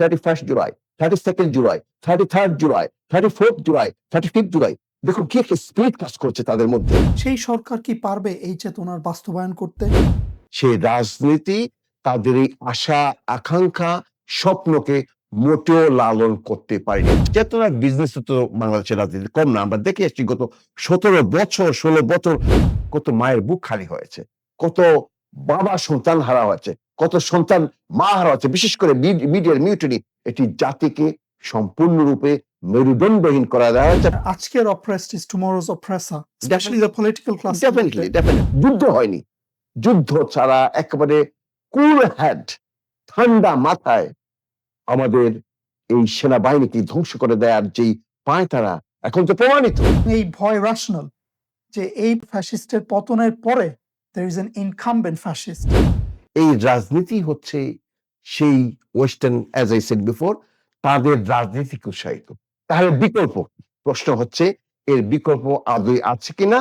Thirty first July thirty second July thirty third July thirty fourth July thirty fifth July দেখুন কি একটা speed কাজ করছে তাদের মধ্যে। সেই সরকার কি পারবে এই চেতনার বাস্তবায়ন করতে? সেই রাজনীতি তাদের এই আশা আকাঙ্ক্ষা স্বপ্নকে মোটেও লালন করতে পারেনি। চেতনার বিজনেস তো বাংলাদেশের রাজনীতি কম না। আমরা দেখে আসছি গত সতেরো বছর ষোলো বছর কত মায়ের বুক খালি হয়েছে। কত বাবা সন্তান হারা হয়েছে কত সন্তান মা হারা হয়েছে বিশেষ করে মিডিয়ার মিউটনি এটি জাতিকে সম্পূর্ণরূপে মেরুদণ্ডহীন করা দেওয়া আজকের oppressed is tomorrow's specially the political class definitely definitely যুদ্ধ হয়নি। যুদ্ধ ছাড়া একেবারে কুল হ্যাড ঠান্ডা মাথায় আমাদের এই সেনাবাহিনীকে ধ্বংস করে দেওয়ার যেই পায় তারা এখন তো প্রমাণিত। এই ভয় রাশনাল যে এই ফ্যাসিস্টের পতনের পরে দের is an incumbent fascist. এই রাজনীতি হচ্ছে সেই western as I said before তাদের রাজনীতিকে উৎসাহিত। তাহলে বিকল্প? প্রশ্ন হচ্ছে, এর বিকল্প আদৌ আছে কিনা?